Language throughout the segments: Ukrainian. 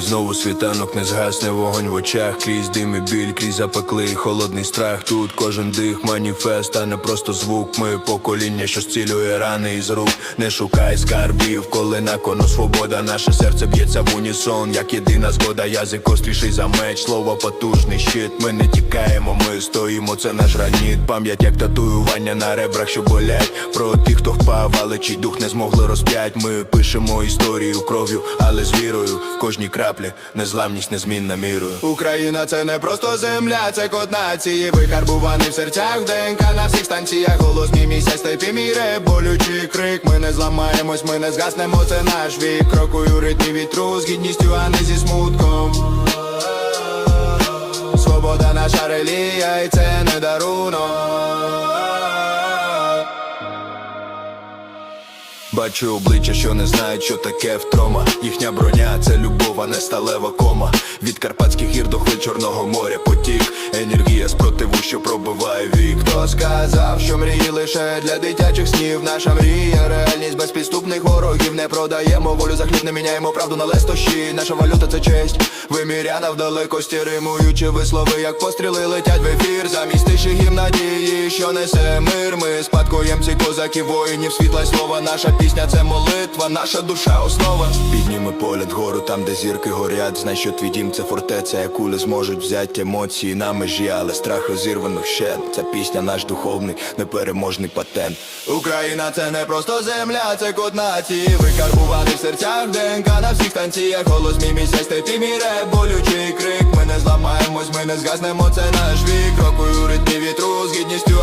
Знову світанок не згасне вогонь в очах, крізь дим і біль, крізь запеклий холодний страх. Тут кожен дих, маніфест, а не просто звук. Ми покоління, що зцілює рани із рук. Не шукай скарбів, коли на кону свобода. Наше серце б'ється в унісон, як єдина згода. Язик остріший за меч, слово потужний щит. Ми не тікаємо, ми стоїмо, це наш граніт. Пам'ять як татуювання на ребрах, що болять. Про тих, хто впав, але чий дух не змогли розп'ять. Ми пишемо історію кров'ю, але з вірою в кожній краплі незламність незмінна мірою. Україна це не просто земля, це код нації Викарбуваний в серцях, ДНК на всіх станціях. Голос мій місяць, степі міре, болючий крик. Ми не зламаємось, ми не згаснемо, це наш вік. Крокую ритмі вітру з гідністю, а не зі смутком. Свобода наша релія, і це не дарунок Бачу обличчя, що не знають, що таке втрома. Їхня броня це любов, а не сталева кома. Від Карпатських гір до хвиль Чорного моря потік. Енергія спротиву, що пробиває вік. Хто сказав, що мрії лише для дитячих снів Наша мрія, реальність без підступних ворогів Не продаємо волю за хліб, не міняємо правду на лестощі Наша валюта це честь, виміряна в далекості Римуючи вислови, як постріли летять в ефір Замість тиші гімн надії, що несе мир Ми спадкоємці козаків, воїнів, світла слова Наша пісня це молитва, наша душа основа Підніми погляд вгору, там, де зірки горять. Знай, що твій дім це фортеця, яку не зможуть взяти емоції на межі, але страх розірваних ще. Ця пісня наш духовний, непереможний патент. Україна це не просто земля, це код нації Викарбуваний в серцях, ДНК на всіх станціях Голос мій місяць, степі міре, болючий крик Ми не зламаємось, ми не згаснемо, це наш вік Крокую ритмі вітру з гідністю,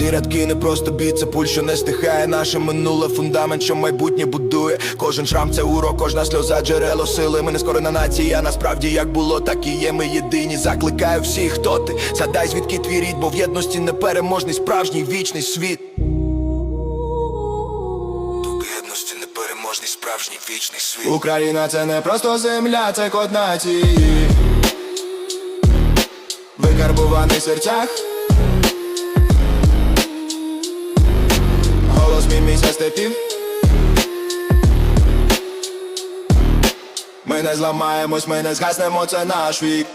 Ці рядки не просто бій, це пуль, що не стихає. Наше минуле фундамент, що майбутнє будує. Кожен шрам це урок, кожна сльоза джерело сили. Ми не скорена нація, насправді як було, так і є. Ми єдині, закликаю всіх, хто ти? Згадай звідки твій рід, бо в єдності непереможний справжній вічний світ. Непереможний справжній вічний світ. Україна це не просто земля, це код нації. Викарбуваний в серцях мій Ми не зламаємось, ми не згаснемо, це наш вік